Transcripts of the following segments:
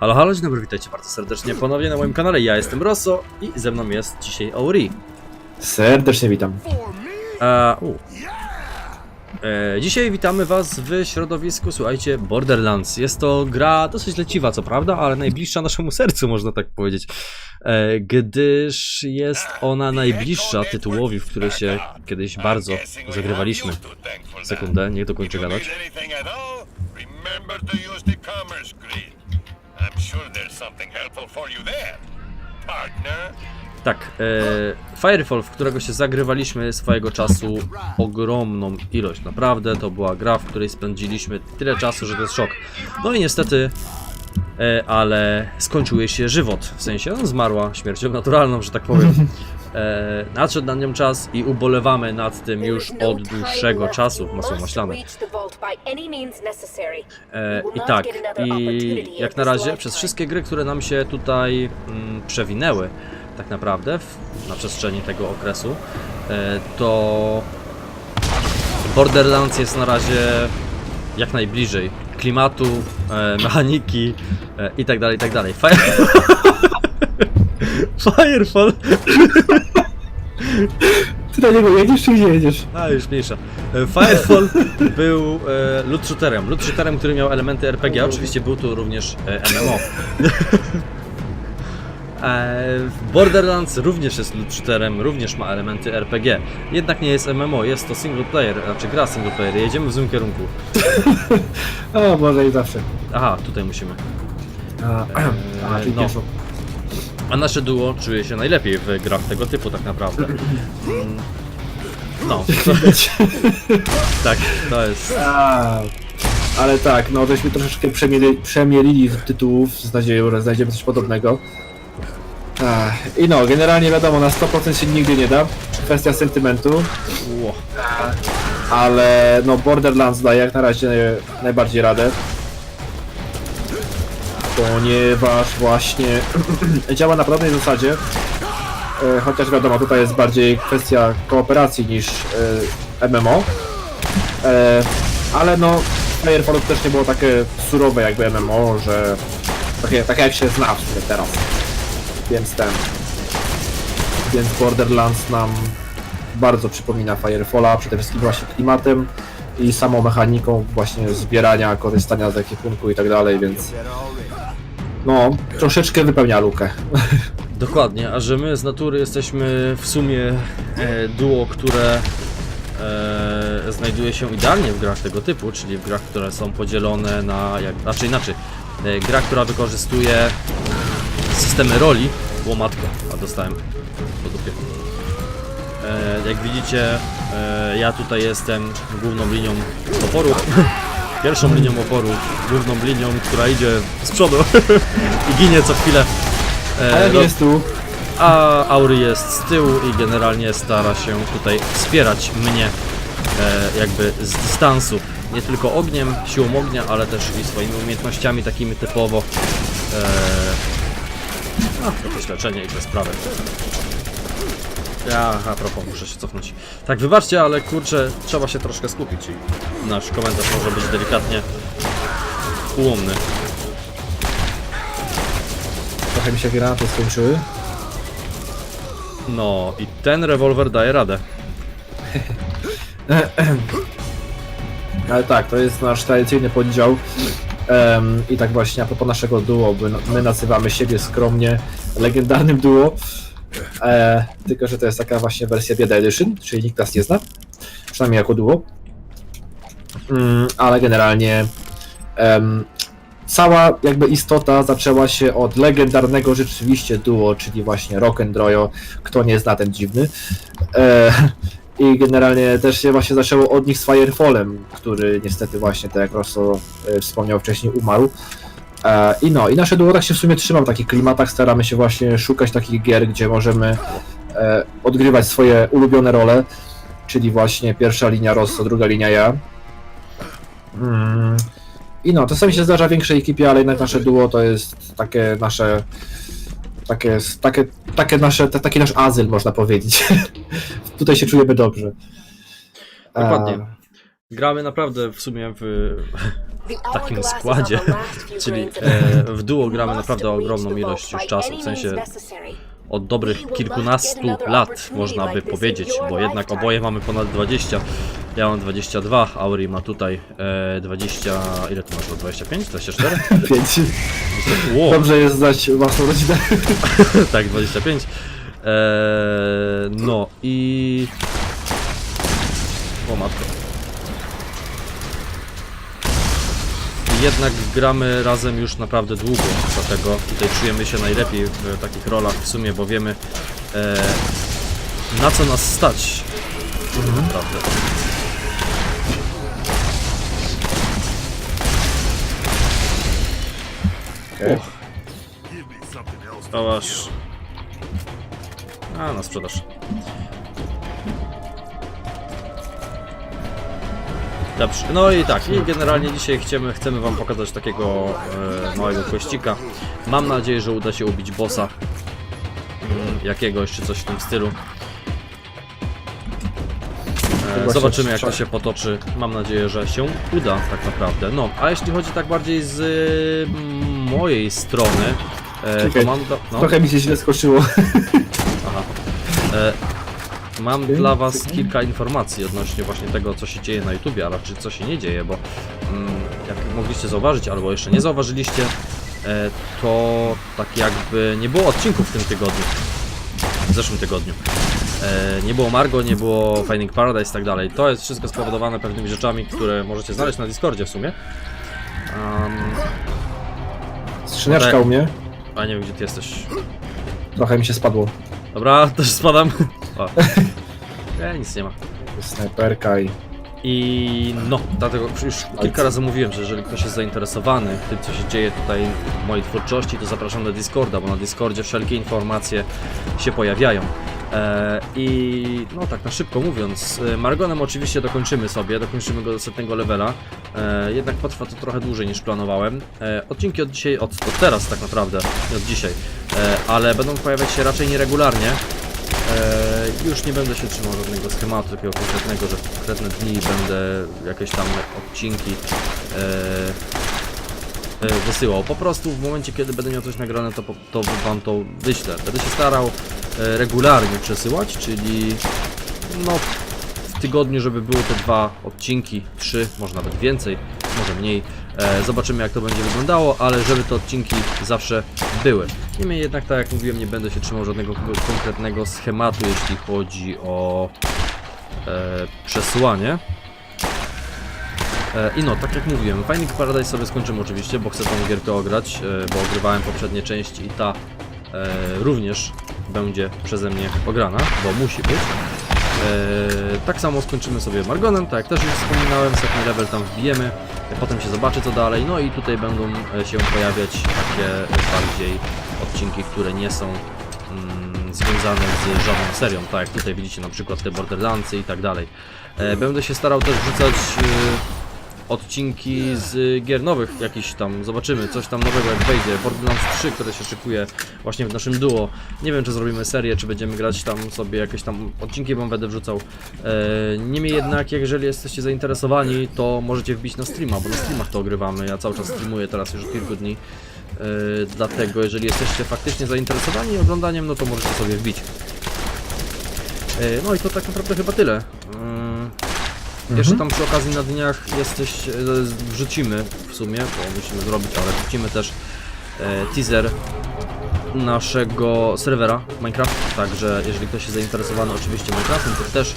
Halo, halo, dzień dobry, witajcie bardzo serdecznie ponownie na moim kanale. Ja jestem Rosso i ze mną jest dzisiaj Auri. Serdecznie witam. E, u. E, dzisiaj witamy Was w środowisku, słuchajcie, Borderlands. Jest to gra dosyć leciwa, co prawda, ale najbliższa naszemu sercu, można tak powiedzieć. E, gdyż jest ona najbliższa tytułowi, w który się kiedyś bardzo zagrywaliśmy. Sekundę, niech dokończę gadać. Remember to use the commerce grid. I'm sure there's something helpful for you there, partner. Tak, e, Firefall, w którego się zagrywaliśmy swojego czasu ogromną ilość. Naprawdę to była gra, w której spędziliśmy tyle czasu, że to jest szok. No i niestety, e, ale skończył jej się żywot. W sensie, no, zmarła śmiercią naturalną, że tak powiem. E, nadszedł na nią czas i ubolewamy nad tym już od dłuższego czasu. Masło maślane. E, I tak, i jak na razie przez wszystkie gry, które nam się tutaj mm, przewinęły, tak naprawdę w, na przestrzeni tego okresu, e, to Borderlands jest na razie jak najbliżej klimatu, e, mechaniki e, i tak dalej, i tak dalej. Fire... Firefall! Ty na niego jedziesz czy gdzie jedziesz? A, już mniejsza. E, Firefall był e, loot shooterem. Loot shooterem, który miał elementy RPG. Oczywiście był tu również e, MMO. E, Borderlands również jest loot shooterem, również ma elementy RPG. Jednak nie jest MMO, jest to single player, znaczy gra single player. Jedziemy w złym kierunku. O, może i zawsze. Aha, tutaj musimy. A, a czyli no. pieszo. A nasze duo czuje się najlepiej w grach tego typu tak naprawdę. Mm, No, to, tak, to jest... A, ale tak, no żeśmy troszeczkę przemieli, przemielili tytułów z nadzieją, że znajdziemy coś podobnego. I no, generalnie wiadomo, na 100% się nigdy nie da. Kwestia sentymentu, Ło. ale no Borderlands daje jak na razie najbardziej radę. Ponieważ właśnie działa na podobnej zasadzie. E, Chociaż wiadomo, tutaj jest bardziej kwestia kooperacji niż e, MMO. E, ale no, Firefall też nie było takie surowe jakby MMO, że takie, takie jak się zna w sumie teraz. Więc ten. Więc Borderlands nam bardzo przypomina Firefalla, przede wszystkim właśnie klimatem i samą mechaniką właśnie zbierania, korzystania z ekwipunku i tak dalej, więc no, troszeczkę wypełnia lukę. Dokładnie, a że my z natury jesteśmy w sumie e, duo, które e, znajduje się idealnie w grach tego typu, czyli w grach, które są podzielone na, jak, znaczy inaczej, e, gra, która wykorzystuje systemy roli, łomatko, a dostałem po dupie. E, jak widzicie, e, ja tutaj jestem główną linią oporu, pierwszą linią oporu, główną linią, która idzie z przodu i ginie co chwilę. Ale jest tu. a Aury jest z tyłu i generalnie stara się tutaj wspierać mnie e, jakby z dystansu. Nie tylko ogniem, siłą ognia, ale też i swoimi umiejętnościami takimi typowo. A, jakieś leczenie i te sprawy. Ja, a propos, muszę się cofnąć. Tak, wybaczcie, ale kurczę, trzeba się troszkę skupić i nasz komentarz może być delikatnie ułomny. Trochę mi się granaty skończyły. No i ten rewolwer daje radę. Ale tak, to jest nasz tradycyjny podział. Em, I tak właśnie a propos naszego duo, my, my nazywamy siebie skromnie legendarnym duo. E, tylko, że to jest taka właśnie wersja Bieda Edition, czyli nikt nas nie zna. Przynajmniej jako duo. Mm, ale generalnie em, cała jakby istota zaczęła się od legendarnego rzeczywiście duo, czyli właśnie Rock and Royo. Kto nie zna, ten dziwny. E, i generalnie też się właśnie zaczęło od nich z Firefallem, który niestety właśnie, tak jak Rosso e, wspomniał wcześniej, umarł. E, I no, i nasze duo tak się w sumie trzyma w takich klimatach, staramy się właśnie szukać takich gier, gdzie możemy e, odgrywać swoje ulubione role, czyli właśnie pierwsza linia Rosso, druga linia ja. Mm. I no, czasami się zdarza w większej ekipie, ale jednak nasze duo to jest takie nasze takie, takie, takie nasze, ta- taki nasz azyl, można powiedzieć. Tutaj się czujemy dobrze. Dokładnie. Gramy naprawdę w sumie w takim składzie, czyli e, w duo gramy naprawdę ogromną ilość już czasu, w sensie od dobrych kilkunastu lat można by powiedzieć, bo jednak oboje mamy ponad 20. Ja mam 22, Auri ma tutaj e, 20, ile ty masz, 25, 24? Więc Wow. dobrze jest znać własną rodzinę. tak, 25. Eee, no i... O matko. Jednak gramy razem już naprawdę długo, dlatego tutaj czujemy się najlepiej w takich rolach w sumie, bo wiemy e, na co nas stać. Naprawdę. Okej. To masz... A, na sprzedaż. Dobrze, no i tak, i generalnie dzisiaj chcemy, chcemy wam pokazać takiego e, małego kościka. Mam nadzieję, że uda się ubić bossa mm, jakiegoś, czy coś w tym stylu. E, zobaczymy jak to się potoczy. Mam nadzieję, że się uda tak naprawdę. No, a jeśli chodzi tak bardziej z mm, mojej strony, e, to Czekaj, mam... do- No. Trochę mi się źle skoczyło. Aha. E, mam dla Was kilka informacji odnośnie właśnie tego, co się dzieje na YouTubie, a raczej co się nie dzieje, bo mm, jak mogliście zauważyć, albo jeszcze nie zauważyliście, e, to tak jakby nie było odcinków w tym tygodniu, w zeszłym tygodniu. E, nie było Margo, nie było Finding Paradise i tak dalej. To jest wszystko spowodowane pewnymi rzeczami, które możecie znaleźć na Discordzie w sumie. Um, Skrzyneczka Tak. u mnie. a nie wiem, gdzie Ty jesteś. Trochę mi się spadło. Dobra, też spadam. O. E, nic nie ma. Snajperka i... I no, dlatego już kilka razy mówiłem, że jeżeli ktoś jest zainteresowany tym, co się dzieje tutaj w mojej twórczości, to zapraszam do Discorda, bo na Discordzie wszelkie informacje się pojawiają. E, I no tak na szybko mówiąc, e, Margonem oczywiście dokończymy sobie, dokończymy go do setnego levela, e, jednak potrwa to trochę dłużej niż planowałem. Odcinki od dzisiaj, od, od teraz tak naprawdę, nie od dzisiaj, ale będą pojawiać się raczej nieregularnie. Już nie będę się trzymał żadnego schematu takiego konkretnego, że w konkretne dni będę jakieś tam odcinki e, e, wysyłał. Po prostu w momencie, kiedy będę miał coś nagrane, to, to wam to wyślę. Będę się starał e, regularnie przesyłać, czyli no w tygodniu, żeby były te dwa odcinki, trzy, może nawet więcej, może mniej. E, zobaczymy jak to będzie wyglądało, ale żeby te odcinki zawsze były. Niemniej jednak, tak jak mówiłem, nie będę się trzymał żadnego ko- konkretnego schematu, jeśli chodzi o e, przesyłanie. E, I no, tak jak mówiłem, Finding Paradise sobie skończymy oczywiście, bo chcę tą gierkę ograć, e, bo ogrywałem poprzednie części i ta e, również będzie przeze mnie ograna, bo musi być. E, tak samo skończymy sobie Margonem, tak jak też już wspominałem, setny level tam wbijemy, potem się zobaczy co dalej, no i tutaj będą e, się pojawiać takie bardziej odcinki, które nie są mm, związane z żadną serią, tak jak tutaj widzicie na przykład te Borderlandsy i tak dalej. E, będę się starał też wrzucać e, odcinki z gier nowych jakiś tam, zobaczymy, coś tam nowego jak wejdzie, Borderlands 3, które się szykuje właśnie w naszym duo. Nie wiem czy zrobimy serię, czy będziemy grać tam sobie jakieś tam odcinki, wam będę wrzucał. E, niemniej jednak, jeżeli jesteście zainteresowani, to możecie wbić na streama, bo na streamach to ogrywamy, ja cały czas streamuję teraz już od kilku dni. E, dlatego jeżeli jesteście faktycznie zainteresowani oglądaniem, no to możecie sobie wbić. E, no i to tak naprawdę chyba tyle. Mm, jeszcze tam przy okazji na dniach jesteś, e, wrzucimy w sumie, bo musimy zrobić, ale wrzucimy też e, teaser naszego serwera Minecraft, także jeżeli ktoś jest zainteresowany oczywiście Minecraftem, to też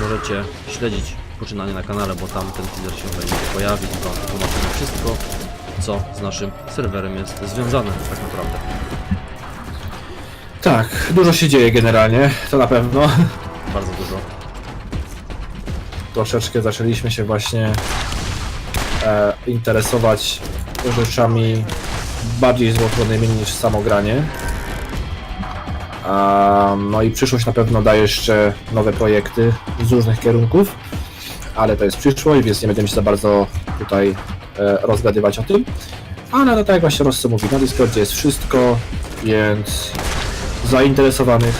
możecie śledzić poczynanie na kanale, bo tam ten teaser się będzie pojawi i wam tłumaczymy wszystko, co z naszym serwerem jest związane tak naprawdę. Tak, dużo się dzieje generalnie, to na pewno. Bardzo dużo. Troszeczkę zaczęliśmy się właśnie e, interesować rzeczami bardziej złożonymi niż samo granie. A, no i przyszłość na pewno da jeszcze nowe projekty z różnych kierunków, ale to jest przyszłość, więc nie będziemy się za bardzo tutaj e, rozgadywać o tym. Ale no tak jak właśnie Rosso mówi, na Discordzie jest wszystko, więc zainteresowanych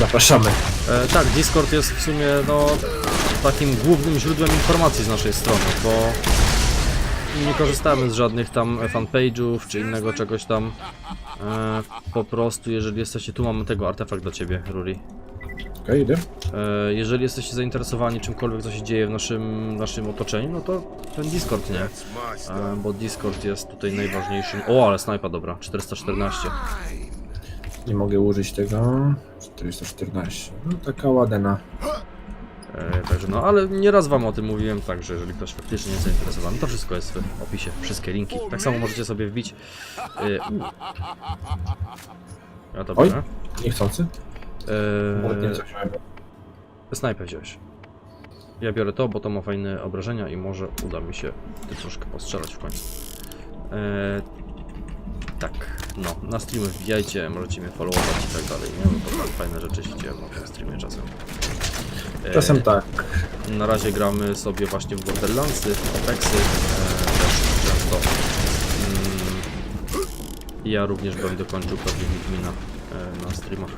zapraszamy. E, tak, Discord jest w sumie no takim głównym źródłem informacji z naszej strony, bo nie korzystamy z żadnych tam fanpage'ów czy innego czegoś tam. E, po prostu, jeżeli jesteście, tu mamy tego artefakt dla ciebie, Ruri. Okej, idę. E, jeżeli jesteście zainteresowani czymkolwiek, co się dzieje w naszym, naszym otoczeniu, no to ten Discord, nie? E, bo Discord jest tutaj najważniejszym. O, ale snajpa dobra, 414. Nie mogę użyć tego. 414. No taka ładna. E, także no, ale nieraz wam o tym mówiłem, także jeżeli ktoś faktycznie jest zainteresowany, to wszystko jest w opisie, wszystkie linki. Tak samo możecie sobie wbić. E, u. Oj. biorę. Niechcący. E, wziąłem. snajpę wziąłeś. Ja biorę to, bo to ma fajne obrażenia i może uda mi się ty troszkę postrzelać w końcu. E, tak, no, na streamy wbijajcie, możecie mnie followować i tak dalej, nie? Bo to fajne rzeczy się dzieją na streamie czasem. E, Czasem tak. Na razie gramy sobie właśnie w Borderlandsy, Apexy, e, też często. Mm, ja również będę kończył pewnie Wiedźmina e, na streamach.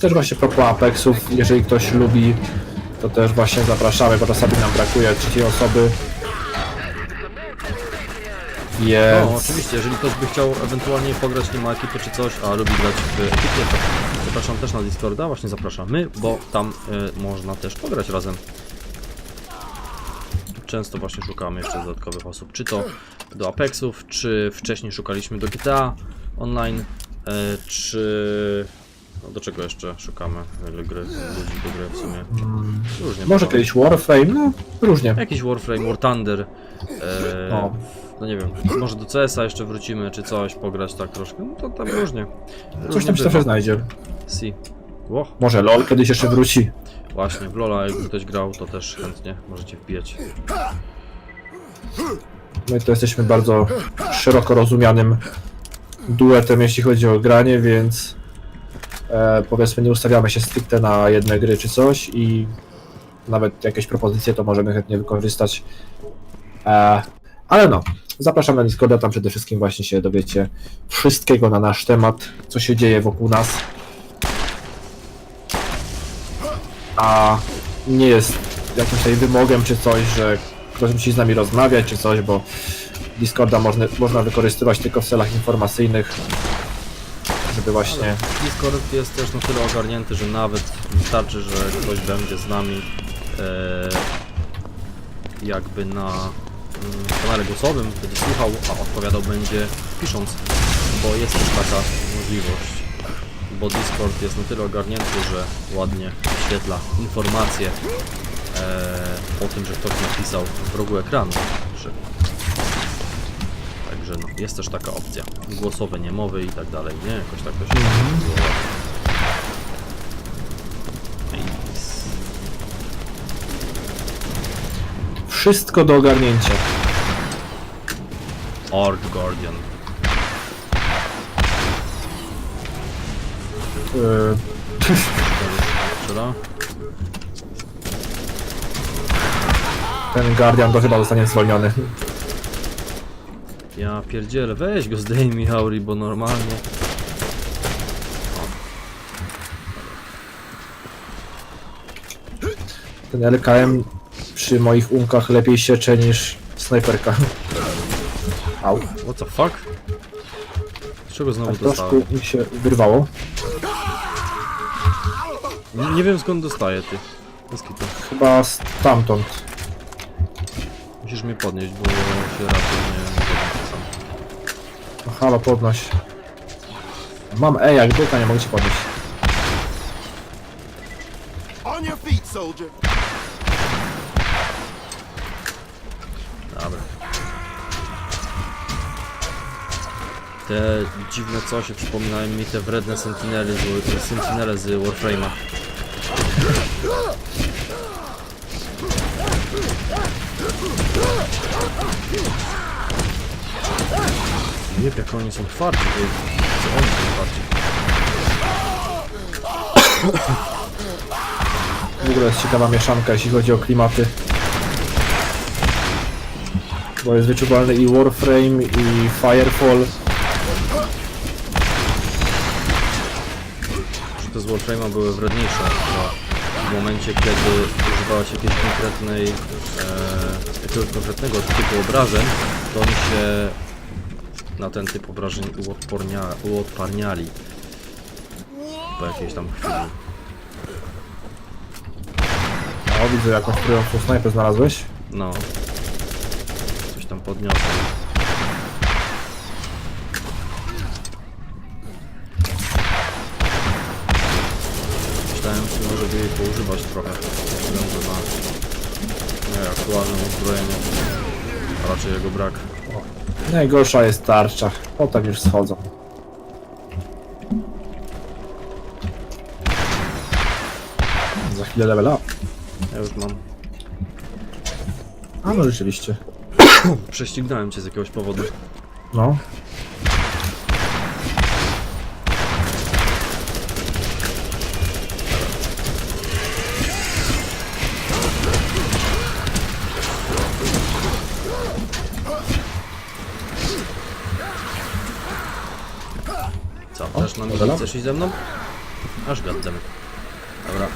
Też właśnie propos Apexów, jeżeli ktoś lubi, to też właśnie zapraszamy, bo czasami nam brakuje trzeciej osoby. No, Więc oczywiście, jeżeli ktoś by chciał ewentualnie pograć, nie ma ekipy czy coś, a lubi grać w ekipie, to zapraszam też na Discorda, właśnie zapraszamy, bo tam e, można też pograć razem. Często właśnie szukamy jeszcze dodatkowych osób, czy to do Apexów, czy wcześniej szukaliśmy do GTA Online, e, czy... No, do czego jeszcze szukamy gry, ludzi do gry w sumie? Różnie. może bywa. kiedyś Warframe, no różnie. Jakiś Warframe, War Thunder. E, O. no nie wiem, może do CS-a jeszcze wrócimy, czy coś, pograć tak troszkę. No to tam różnie. Coś tam się zawsze znajdzie. Si. Ło, Może LOL kiedyś jeszcze wróci. właśnie, w Lola jakby ktoś grał, to też chętnie możecie wbijać. My to jesteśmy bardzo szeroko rozumianym duetem, jeśli chodzi o granie, więc e, powiedzmy nie ustawiamy się stricte na jedne gry czy coś i nawet jakieś propozycje to możemy chętnie wykorzystać. E, ale no, zapraszam na Discorda, tam przede wszystkim właśnie się dowiecie wszystkiego na nasz temat, co się dzieje wokół nas. A nie jest jakimś tutaj wymogiem czy coś, że ktoś musi z nami rozmawiać czy coś, bo Discorda można, można wykorzystywać tylko w celach informacyjnych, żeby właśnie... Discord jest też na tyle ogarnięty, że nawet wystarczy, że ktoś będzie z nami e, jakby na mm, kanale głosowym, będzie słuchał, a odpowiadał będzie pisząc, bo jest też taka możliwość. Bo Discord jest na tyle ogarnięty, że ładnie wyświetla informacje e, o tym, że ktoś napisał w rogu ekranu. Także no, jest też taka opcja. Głosowe, niemowy i tak dalej, nie? Jakoś tak to się nazywa. Nice. Wszystko do ogarnięcia. Art Guardian. Yy, Strzela? ten Guardian to chyba zostanie zwolniony. Ja pierdzielę, weź go zdejmij Hauri, bo normalnie. Ten LKM przy moich unkach lepiej siecze niż snajperka. Au. What the fuck? Z czego znowu Tak dostałem? troszkę mi się wyrwało. Nie, nie wiem skąd dostaję ty. Bez kitu. Chyba stamtąd. Musisz mnie podnieść, bo się raczej nie nie podniosę sam. No, halo, podnoś. Mam E jak byka, nie mogę cię podnieść. On your feet, soldier. Dobra. Te dziwne coś przypominają mi te wredne sentinely z, sentinele z Warframe'a. Nie wiem jak oni są twardzi, ej. Co oni są twardzi? W ogóle jest ciekawa mieszanka, jeśli chodzi o klimaty. Bo jest wyczuwalny i Warframe, i Firefall. Te z Warframe'a były wredniejsze. W momencie, kiedy używałaś jakiejś konkretnej, e, jakiegoś konkretnego typu obrażeń, to oni się na ten typ obrażeń uodpornia, uodparniali po jakiejś tam chwili. O, widzę jakąś trującą snajpę znalazłeś. No. Coś tam podniosłem. Myślałem, że żeby jej poużywać trochę. ze względu na moje aktualne uzbrojenie. A raczej jego brak. Najgorsza jest tarcza. Potem już schodzą. Za chwilę level up. Ja już mam. A no rzeczywiście. Prześcignąłem cię z jakiegoś powodu. No. Dobra. chcesz iść ze mną? Aż gaddam. Dobra.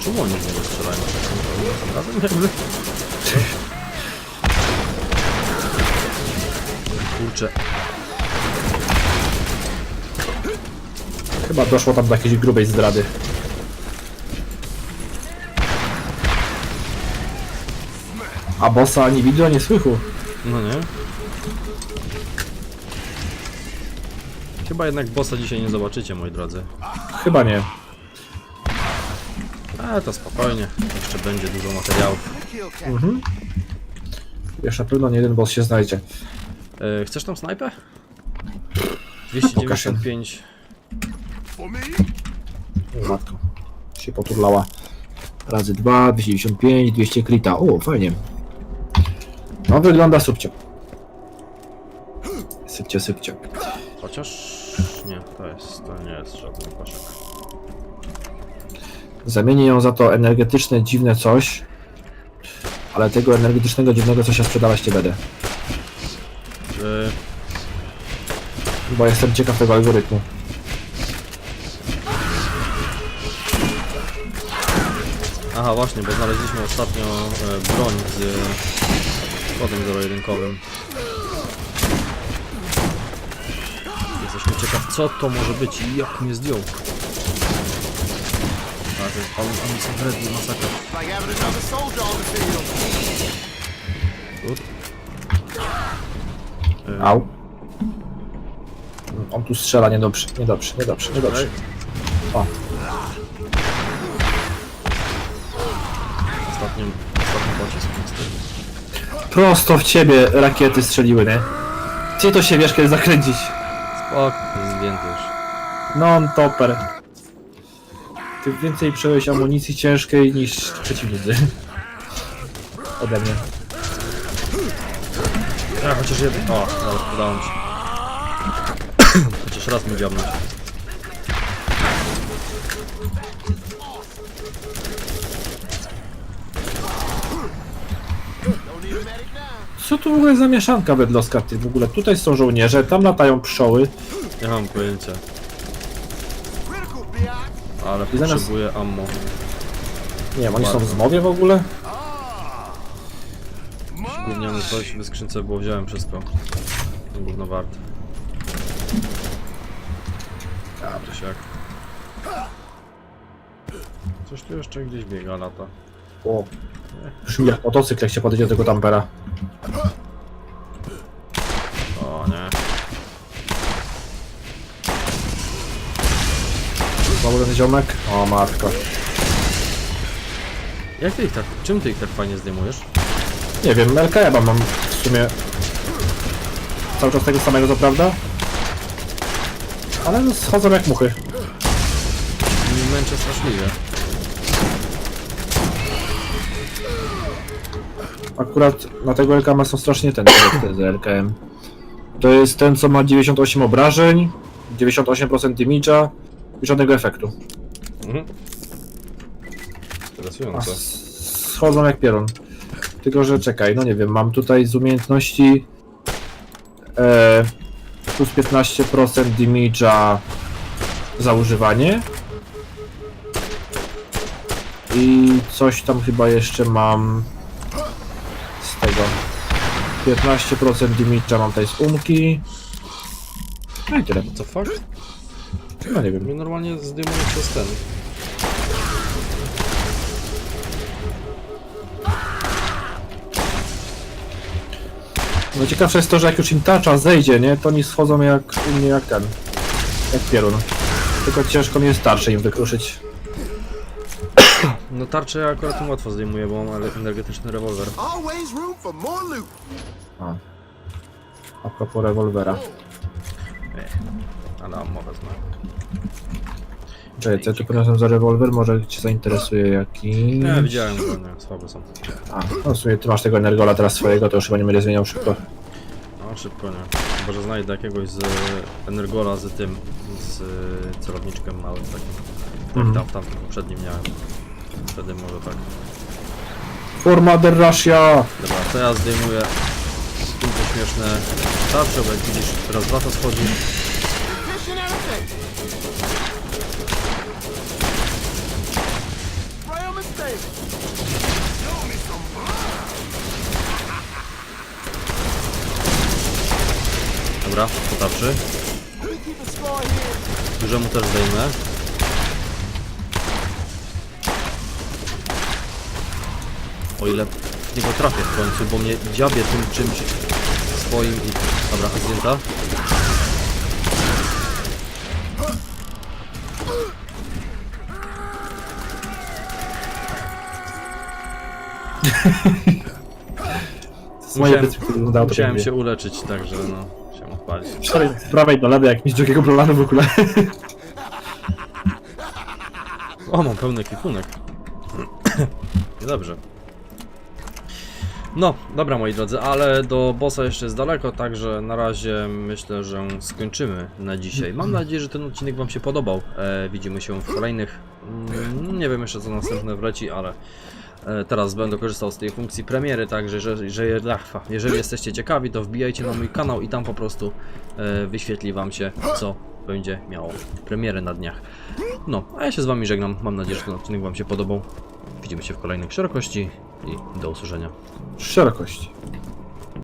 Czemu oni w niego strzelają? Razem jakby? Kurczę. Chyba doszło tam do jakiejś grubej zdrady. A bossa ani widu, ani słychu. No nie? Chyba jednak bossa dzisiaj nie zobaczycie, moi drodzy. Chyba nie. Ale to spokojnie. Jeszcze będzie dużo materiałów. Jeszcze na pewno nie jeden boss się znajdzie. E, chcesz tą snajpę? 295. For me? O, Matko. Się poturlała. Razy 2, 295, 200 krita. O, fajnie. No wygląda subcio. Sypcie, sypcie. Chociaż... Nie, to jest... to nie jest żaden kosiak. Zamienię ją za to energetyczne, dziwne coś. Ale tego energetycznego, dziwnego coś ja sprzedawać nie będę. E, Bo jestem ciekaw tego algorytmu. aha, właśnie, bo znaleźliśmy ostatnio e, broń z kodem zero-jedynkowym. Jesteśmy ciekaw, co to może być i jak mnie zdjął. A, to jest on, oni są wredni, masakra. E, Au. On tu strzela niedobrze, niedobrze, niedobrze, niedobrze. O, prosto w ciebie rakiety strzeliły, nie? Gdzie to się wiesz, kiedy zakręcić? Spok, jest zdjęty już. Non-topper. Ty więcej przejąłeś amunicji ciężkiej niż przeciwnicy. Ode mnie. Ja, chociaż jeden. O, dobra, udało mi się. chociaż raz mi dziabnąć. Co tu w ogóle za mieszanka wedloska ty? W ogóle tutaj są żołnierze, tam latają pszczoły. Nie mam pojęcia, ale I zamiast- potrzebuję ammo. Nie wiem, oni są w zmowie w ogóle? Gówniany coś w skrzynce było, wziąłem wszystko. Gówno się jak. Coś tu jeszcze gdzieś biega, lata. O. Brzmi jak motocykl, jak się podejdzie do tego tampera. O nie. Znowu ten ziomek? O matko. Jak ty ich tak, czym ty ich tak fajnie zdejmujesz? Nie wiem, LKM mam w sumie cały czas tego samego, co prawda? Ale schodzą jak muchy. Męczę straszliwie. Akurat na tego LKM są strasznie ten, ten LKM. To jest ten, co ma 98 obrażeń, 98% damage'a i żadnego efektu. Mhm. A Interesujące. s- schodzą jak pieron. Tylko, że czekaj, no nie wiem, mam tutaj z umiejętności e, plus 15% damage'a za używanie. I coś tam chyba jeszcze mam z tego. 15% damage'a mam tutaj z umki. No i tyle. Co fuck? No nie wiem. Mnie normalnie zdejmuje przez ten. No ciekawsze jest to, że jak już im tarcza zejdzie, nie, to oni schodzą jak u mnie jak ten. Jak piorun. Tylko ciężko mi jest tarczę im wykruszyć. No tarczę ja akurat tym łatwo zdejmuję, bo mam energetyczny rewolwer. Always room for more loot. A. A propos rewolwera. Ale ammo wezmę. Czekaj, co ja tu poniosłem za rewolwer? Może cię zainteresuje jaki. Nie, widziałem go, nie, słabe są. A, no w sumie ty masz tego energola teraz swojego, to już chyba nie będę zmieniał szybko. No szybko nie. Chyba, że znajdę jakiegoś z Energola z tym, z celowniczkiem małym takim. Jak Mhm. tam tamtym poprzednim miałem. Wtedy może tak. For Mother Russia! Dobra, to ja zdejmuję te śmieszne tarcze, bo jak widzisz teraz dwa to schodzi. Dobra, po tarczy. Dużemu też zdejmę. O ile w niego trafię w końcu, bo mnie dziabie tym czymś swoim i... Dobra, zdjęta. Z mojej Musiałem- Musiałem się uleczyć, także no, się odpalić. Sorry, z prawej do lewej, jak mi z drugiego planu w ogóle. O, mam pełny ekwipunek. Niedobrze. No, dobra moi drodzy, ale do bossa jeszcze jest daleko, także na razie myślę, że skończymy na dzisiaj. Mam nadzieję, że ten odcinek Wam się podobał. E, widzimy się w kolejnych. Mm, nie wiem jeszcze co następne wleci, ale e, teraz będę korzystał z tej funkcji premiery, także że, że, jeżeli jesteście ciekawi, to wbijajcie na mój kanał i tam po prostu e, wyświetli Wam się, co będzie miało premierę na dniach. No, a ja się z Wami żegnam. Mam nadzieję, że ten odcinek Wam się podobał. Widzimy się w kolejnych szerokości i do usłyszenia. Szerokość.